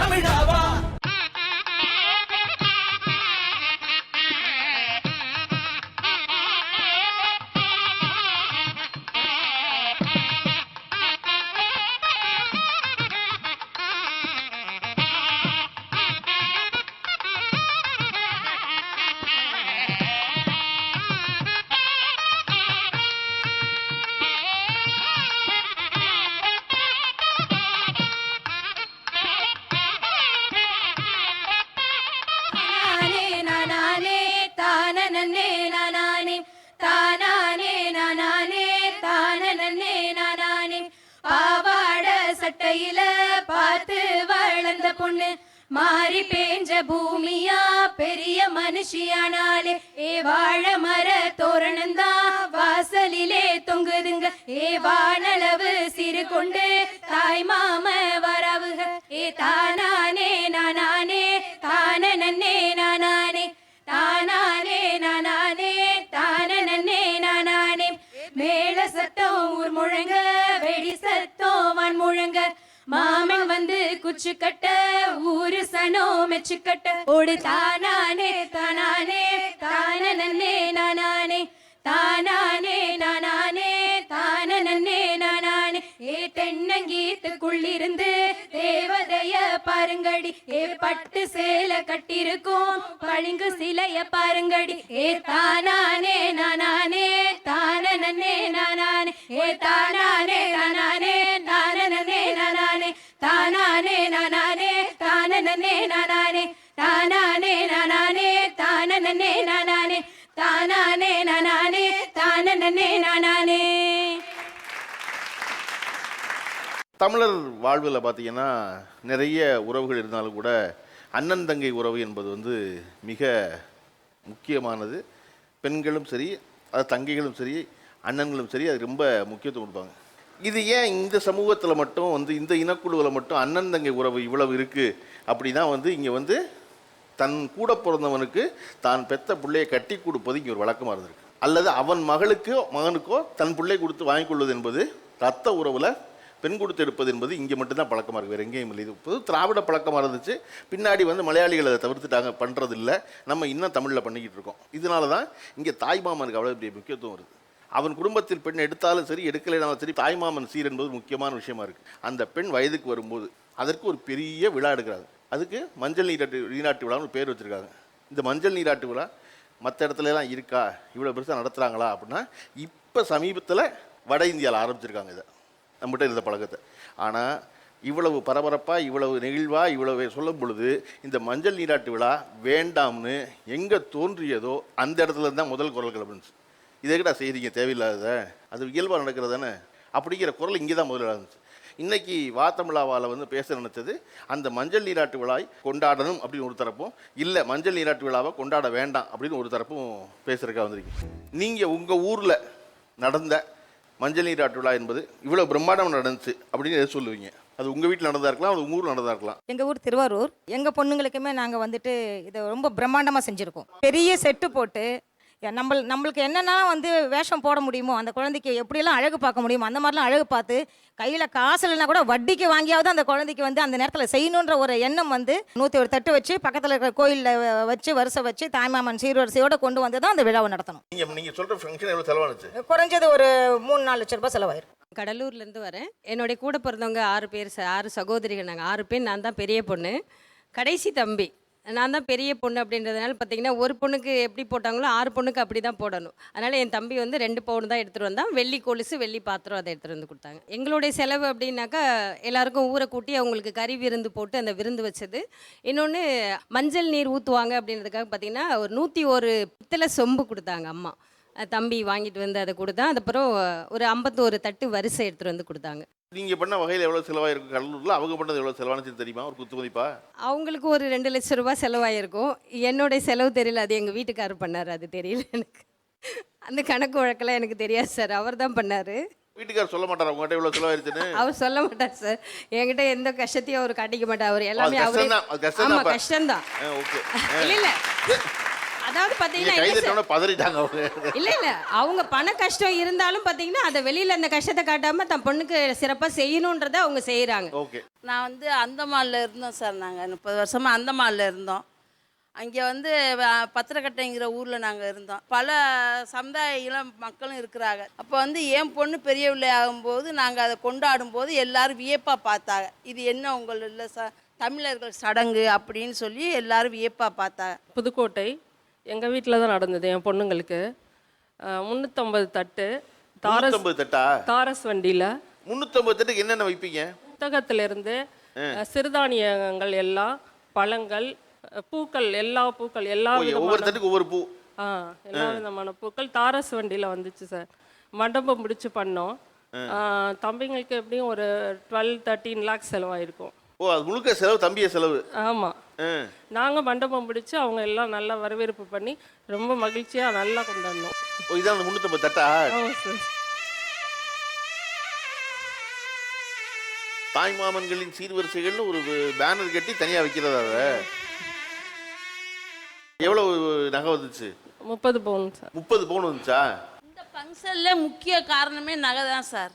தமிழாவா சட்டையில பார்த்து வளர்ந்த பொண்ணு. மாறி பேஞ்ச பூமியா பெரிய மனுஷியானாலே. ஏ வாழ மர தோரணந்தா வாசலிலே தொங்குதுங்க. ஏ வானளவு சிறு கொண்டு தாய் மாம வரவுக. ஏ தானானே நானானே தான நன்னே. நானானே தானானே நானானே தான நன்னே. நானானே மேல சட்டம் ஊர் முழங்க மாமன் வந்து குச்சு கட்ட ஊரு சனோ மெச்சு கட்ட. ஓடு தானானே தானானே தானனே நானானே தானானே தான நன்னே நனானே. ஏ தென்னங்கீத்துக்குள்ளிருந்து தேவதைய பாருங்கடி. ஏ பட்டு சேலை கட்டிருக்கும் பழுங்கு சிலைய பாருங்கடி. ஏ தானானே நானே தானனே நானானே ஏ தானானே நானே தானானே நானே தானனே நானே தானானே நானே தானனே நானே தானானே நானே தானனே நானே தமிழர் வாழ்வில் பார்த்தீங்கன்னா நிறைய உறவுகள் இருந்தாலும் கூட அண்ணன் தங்கை உறவு என்பது வந்து மிக முக்கியமானது. பெண்களும் சரி அது தங்கைகளும் சரி அண்ணன்களும் சரி அது ரொம்ப முக்கியத்துவம் கொடுப்பாங்க. இது ஏன் இந்த சமூகத்தில் மட்டும் வந்து இந்த இனக்குழுவில் மட்டும் அண்ணன் தங்கை உறவு இவ்வளவு இருக்குது அப்படின்னா வந்து இங்கே வந்து தன் கூட பிறந்தவனுக்கு தான் பெத்த பிள்ளையை கட்டி கொடுப்பது இங்கே ஒரு வழக்கமாக இருந்திருக்கு. அல்லது அவன் மகளுக்கோ மகனுக்கோ தன் பிள்ளை கொடுத்து வாங்கிக் கொள்வது என்பது ரத்த உறவில் பெண் கொடுத்து எடுப்பது என்பது இங்கே மட்டும்தான் பழக்கமாக இருக்குது வேறு எங்கேயும் இல்லை. இது பொது திராவிட பழக்கமாக இருந்துச்சு. பின்னாடி வந்து மலையாளிகள் அதை தவிர்த்துட்டாங்க பண்ணுறதில்ல நம்ம இன்னும் தமிழில் பண்ணிக்கிட்டு இருக்கோம். இதனால தான் இங்கே தாய்மாமனுக்கு அவ்வளோ பெரிய முக்கியத்துவம் வருது. அவன் குடும்பத்தில் பெண் எடுத்தாலும் சரி எடுக்கலைனாலும் சரி தாய்மாமன் சீர் என்பது முக்கியமான விஷயமா இருக்குது அந்த பெண் வயதுக்கு வரும்போது அதற்கு ஒரு பெரிய விழா எடுக்கிறாங்க. அதுக்கு மஞ்சள் நீராட்டு நீராட்டு விழான்னு பேர் வச்சுருக்காங்க. இந்த மஞ்சள் நீராட்டு விழா மற்ற இடத்துலலாம் இருக்கா? இவ்வளோ பெருசாக நடத்துகிறாங்களா அப்படின்னா இப்போ சமீபத்தில் வட இந்தியாவில் ஆரம்பிச்சிருக்காங்க இதை. நம்மகிட்ட இருந்த பழக்கத்தை. ஆனால் இவ்வளவு பரபரப்பாக இவ்வளவு நெகிழ்வாக இவ்வளவு சொல்லும் பொழுது இந்த மஞ்சள் நீராட்டு விழா வேண்டாம்னு எங்கே தோன்றியதோ அந்த இடத்துல தான் முதல் குரல் கிளம்புச்சு. இதை கிட்ட செய்கிறீங்க தேவையில்லாத அது இயல்பாக நடக்கிறது தானே அப்படிங்கிற குரல் இங்கே தான் முதல்ல இருந்துச்சு இன்னைக்கு வாத்தமிழாவால் வந்து பேச நினைச்சது அந்த மஞ்சள் நீராட்டு விழாய் கொண்டாடணும் அப்படின்னு ஒரு தரப்பும் இல்லை மஞ்சள் நீராட்டு விழாவை கொண்டாட வேண்டாம் அப்படின்னு ஒரு தரப்பும் பேசுறதுக்காக வந்திருக்கீங்க. நீங்கள் உங்கள் ஊரில் நடந்த மஞ்சள் நீராட்டு விழா என்பது இவ்வளோ பிரம்மாண்டம் நடந்துச்சு அப்படின்னு எது சொல்லுவீங்க? அது உங்கள் வீட்டில் நடந்தா இருக்கலாம் அது உங்கள் ஊரில் நடந்தா இருக்கலாம். எங்கள் ஊர் திருவாரூர். எங்கள் பொண்ணுங்களுக்குமே நாங்கள் வந்துட்டு இதை ரொம்ப பிரம்மாண்டமாக செஞ்சுருக்கோம். பெரிய செட்டு போட்டு நம்ம நம்மளுக்கு என்னென்ன வந்து வேஷம் போட முடியுமோ அந்த குழந்தைக்கு எப்படியெல்லாம் அழகு பார்க்க முடியுமோ அந்த மாதிரிலாம் அழகு பார்த்து கையில் காசு இல்லைனா கூட வட்டிக்கு வாங்கியாவது அந்த குழந்தைக்கு வந்து அந்த நேரத்தில் செய்யணுன்ற ஒரு எண்ணம் வந்து நூற்றி ஒரு தட்டு வச்சு பக்கத்தில் இருக்கிற கோயிலில் வச்சு வரிசை வச்சு தாய்மாமன் சீர்வரிசையோடு கொண்டு வந்து தான் அந்த விழாவை நடத்தணும். நீங்கள் நீங்கள் சொல்கிற ஃபங்க்ஷன் எவ்வளோ செலவானுச்சு? குறைஞ்சது ஒரு மூணு நாலு லட்ச ரூபாய் செலவாயிரும். கடலூர்லேருந்து வரேன். என்னுடைய கூட பிறந்தவங்க ஆறு பேர் ச- ஆறு சகோதரிகள் நாங்கள் ஆறு பேர் நான் தான் பெரிய பொண்ணு. கடைசி தம்பி. நான் தான் பெரிய பொண்ணு அப்படின்றதுனால பார்த்தீங்கன்னா ஒரு பொண்ணுக்கு எப்படி போட்டாங்களோ ஆறு பொண்ணுக்கு அப்படி தான் போடணும். அதனால் என் தம்பி வந்து ரெண்டு பவுன் தான் எடுத்துகிட்டு வந்தான். வெள்ளி கொலுசு வெள்ளி பாத்திரம் அதை எடுத்துகிட்டு வந்து கொடுத்தாங்க. எங்களுடைய செலவு அப்படின்னாக்கா எல்லாருக்கும் ஊரை கூட்டி அவங்களுக்கு கறி விருந்து போட்டு அந்த விருந்து வச்சது. இன்னொன்று மஞ்சள் நீர் ஊற்றுவாங்க அப்படின்றதுக்காக பார்த்தீங்கன்னா ஒரு நூற்றி ஒரு பித்தளை சொம்பு கொடுத்தாங்க அம்மா. தம்பி வாங்கிட்டு வந்து அதை கொடுத்தான் அதுக்கப்புறம் ஒரு ஐம்பத்தோரு தட்டு வரிசை எடுத்துகிட்டு வந்து கொடுத்தாங்க. நீங்கள் பண்ண வகையில் எவ்வளோ செலவாயிருக்கு கடலூரில்? அவங்க பண்ணது எவ்வளோ செலவானுச்சு தெரியுமா? ஒரு குத்து மதிப்பா அவங்களுக்கு ஒரு ரெண்டு லட்ச ரூபாய் செலவாயிருக்கும். என்னுடைய செலவு தெரியல. அது எங்கள் வீட்டுக்காரர் பண்ணார். அது தெரியல எனக்கு. அந்த கணக்கு வழக்கெல்லாம் எனக்கு தெரியாது சார். அவர் தான் பண்ணார். வீட்டுக்காரர் சொல்ல மாட்டார்? உங்கள்கிட்ட எவ்வளோ செலவாயிருச்சுன்னு? அவர் சொல்ல மாட்டார் சார். என்கிட்ட எந்த கஷ்டத்தையும் அவர் காட்டிக்க மாட்டார். அவர் எல்லாமே அவரே ஆமாம். கஷ்டம்தான் ஓகே. இல்லை. அதாவது பார்த்தீங்கன்னா? தட்டோட பதறிட்டாங்க அவங்க இல்ல இல்ல. அவங்க பண கஷ்டம் இருந்தாலும் பாத்தீங்கன்னா அதை வெளியில அந்த கஷ்டத்தை காட்டாம தன் பொண்ணுக்கு சிறப்பா செய்யணுன்றத அவங்க செய்யறாங்க ஓகே. நான் வந்து அந்தமானில் இருந்தோம் சார் நாங்கள் முப்பது வருஷமாக அந்தமானில் இருந்தோம். அங்கே வந்து பத்திரக்கட்டைங்கிற ஊரில் நாங்கள் இருந்தோம். பல சமுதாய இளம் மக்களும் இருக்கிறாங்க. அப்போ வந்து என் பொண்ணு பெரிய பிள்ளை ஆகும்போது நாங்கள் அதை கொண்டாடும் போது எல்லாரும் வியப்பாக பார்த்தாங்க. இது என்ன உங்கள் இல்லை ச தமிழர்கள் சடங்கு அப்படின்னு சொல்லி எல்லாரும் வியப்பாக பார்த்தாங்க. புதுக்கோட்டை எங்கள் வீட்டில் தான் நடந்தது என் பொண்ணுங்களுக்கு. முந்நூற்றம்பது தட்டு. தாரஸ் தட்டா? தாரஸ் வண்டியில். முன்னூத்தம்பது தட்டுக்கு என்னென்ன வைப்பீங்க? புத்தகத்திலிருந்து சிறுதானியங்கள் எல்லாம் பழங்கள் பூக்கள் எல்லா பூக்கள் எல்லா ஓ, ஒவ்வொரு விதமான தட்டுக்கு ஒவ்வொரு பூ. ஆ எல்லா விதமான பூக்கள். தாரஸ் வண்டியில் வந்துச்சு சார். மண்டபம் முடிச்சு பண்ணோம். ஆ, தம்பிங்களுக்கு எப்படியும் ஒரு டுவெல் தேர்ட்டீன் லேக்ஸ் செலவாயிருக்கும். ஓ அது முழுக்க செலவு தம்பிய செலவு. ஆமாம். நாங்கள் மண்டபம் பிடிச்சி அவங்க எல்லாம் நல்லா வரவேற்பு பண்ணி ரொம்ப மகிழ்ச்சியாக நல்லா கொண்டாடினோம். ஓ இதான் அந்த முன்னூத்தம்பது தட்டா? ஆமாம் சார். தாய் மாமன்களின் சீர்வரிசைகள்னு ஒரு பேனர் கட்டி தனியா வைக்கிறதா அதை? எவ்வளவு நகை வந்துச்சு? முப்பது பவுன் சார். முப்பது பவுன் வந்துச்சா? ஃபங்க்ஷனில் முக்கிய காரணமே நகை தான் சார்.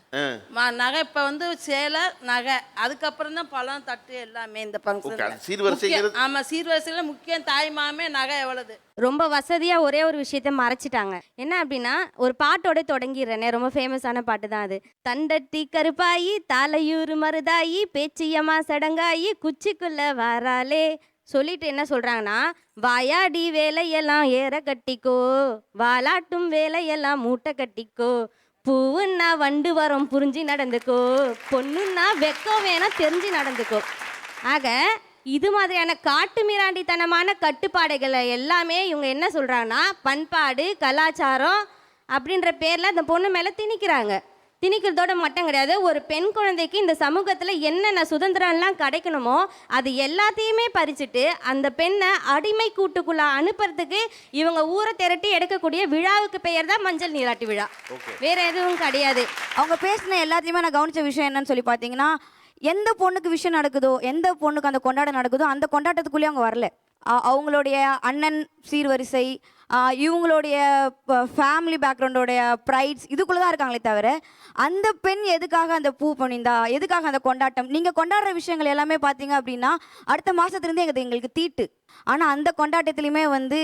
ம- நகை இப்போ வந்து சேலை நகை. அதுக்கப்புறம் தான் பழம் தட்டு எல்லாமே இந்த அது ஃபங்க்ஷன் சீர்வரிசைங்கிறது ஆமாம் சீர்வரிசையில் முக்கியம் தாய் மாமே நகை எவ்வளவு? ரொம்ப வசதியாக ஒரே ஒரு விஷயத்த மறைச்சிட்டாங்க. என்ன அப்படின்னா ஒரு பாட்டோட தொடங்கிடுறேனே ரொம்ப ஃபேமஸான பாட்டு தான் அது. தண்டட்டி கருப்பாயி தாலையூர் மருதாயி பேச்சியம்மா சடங்காயி குச்சிக்குள்ள வாராலே சொல்லிட்டு என்ன சொல்கிறாங்கன்னா வாயாடி வேலையெல்லாம் ஏற கட்டிக்கோ வாலாட்டும் வேலையெல்லாம் மூட்டை கட்டிக்கோ பூவுன்னா வண்டு வரம் புரிஞ்சு நடந்துக்கோ பொண்ணுன்னா வெக்கம் வேணா தெரிஞ்சு நடந்துக்கோ. ஆக இது மாதிரியான காட்டு மிராண்டித்தனமான கட்டுப்பாடுகளை எல்லாமே இவங்க என்ன சொல்கிறாங்கன்னா பண்பாடு கலாச்சாரம் அப்படின்ற பேரில் அந்த பொண்ணு மேலே திணிக்கிறாங்க. திணிக்கிறதோட மட்டும் கிடையாது. ஒரு பெண் குழந்தைக்கு இந்த சமூகத்துல என்னென்ன சுதந்திரம்லாம் கிடைக்கணுமோ அது எல்லாத்தையுமே பறிச்சுட்டு அந்த பெண்ணை அடிமை கூட்டுக்குள்ள அனுப்புறதுக்கு இவங்க ஊரை திரட்டி எடுக்கக்கூடிய விழாவுக்கு பெயர் தான் மஞ்சள் நீராட்டு விழா. வேற எதுவும் கிடையாது. அவங்க பேசின எல்லாத்தையுமே நான் கவனிச்ச விஷயம் என்னன்னு சொல்லி பார்த்தீங்கன்னா எந்த பொண்ணுக்கு விஷயம் நடக்குதோ எந்த பொண்ணுக்கு அந்த கொண்டாட்டம் நடக்குதோ அந்த கொண்டாட்டத்துக்குள்ளேயே அவங்க வரல. அவங்களுடைய அண்ணன் சீர்வரிசை இவங்களுடைய ஃபேமிலி பேக்ரவுண்டோடைய ப்ரைட்ஸ் இதுக்குள்ளே தான் இருக்காங்களே தவிர அந்த பெண் எதுக்காக அந்த பூ பண்ணியிருந்தா எதுக்காக அந்த கொண்டாட்டம்? நீங்கள் கொண்டாடுற விஷயங்கள் எல்லாமே பார்த்தீங்க அப்படின்னா அடுத்த மாதத்துலேருந்து எங்களுக்கு எங்களுக்கு தீட்டு. ஆனால் அந்த கொண்டாட்டத்துலையுமே வந்து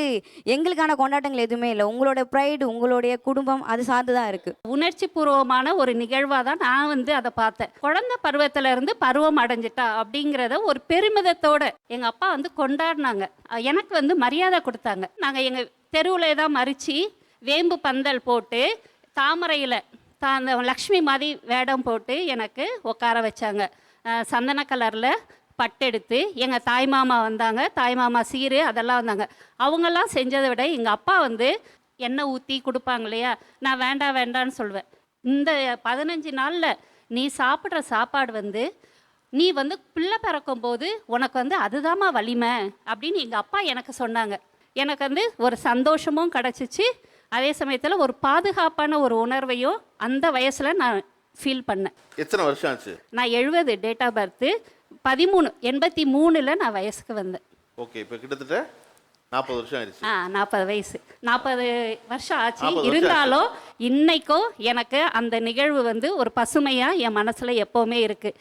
எங்களுக்கான கொண்டாட்டங்கள் எதுவுமே இல்லை. உங்களோட ப்ரைடு உங்களுடைய குடும்பம் அது சார்ந்து தான் இருக்குது உணர்ச்சி பூர்வமான ஒரு நிகழ்வாக தான் நான் வந்து அதை பார்த்தேன். குழந்தை பருவத்திலேருந்து பருவம் அடைஞ்சிட்டா அப்படிங்கிறத ஒரு பெருமிதத்தோட எங்கள் அப்பா வந்து கொண்டாடினாங்க. எனக்கு வந்து மரியாதை கொடுத்தாங்க. நாங்கள் எங்கள் தெருவில் தான் மறித்து வேம்பு பந்தல் போட்டு தாமரையில் தா அந்த லக்ஷ்மி மாதிரி வேடம் போட்டு எனக்கு உட்கார வச்சாங்க. சந்தன கலரில் பட்டெடுத்து எங்கள் தாய் மாமா வந்தாங்க. தாய் மாமா சீரு அதெல்லாம் வந்தாங்க. அவங்கெல்லாம் செஞ்சதை விட எங்கள் அப்பா வந்து எண்ணெய் ஊற்றி கொடுப்பாங்க இல்லையா? நான் வேண்டாம் வேண்டான்னு சொல்லுவேன். இந்த பதினஞ்சு நாளில் நீ சாப்பிட்ற சாப்பாடு வந்து நீ வந்து பிள்ளை பிறக்கும் போது உனக்கு வந்து அதுதாம்மா வலிமை அப்படின்னு எங்கள் அப்பா எனக்கு சொன்னாங்க. எனக்கு வந்து ஒரு சந்தோஷமும் கிடச்சிச்சு. அதே சமயத்தில் ஒரு பாதுகாப்பான ஒரு உணர்வையும் அந்த வயசில் நான் ஃபீல் பண்ணேன். எத்தனை வருஷம் ஆச்சு? நான் எழுபது டேட் ஆஃப் பர்த்து பதிமூணு எண்பத்தி மூணில் நான் வயசுக்கு வந்தேன். ஓகே இப்போ கிட்டத்தட்ட நாற்பது வருஷம் ஆயிடுச்சு. ஆ நாற்பது வயசு. நாற்பது வருஷம் ஆச்சு. 40 வருஷம் இருந்தாலும் இன்னைக்கும் எனக்கு அந்த நிகழ்வு வந்து ஒரு பசுமையாக என் மனசில் எப்போவுமே இருக்குது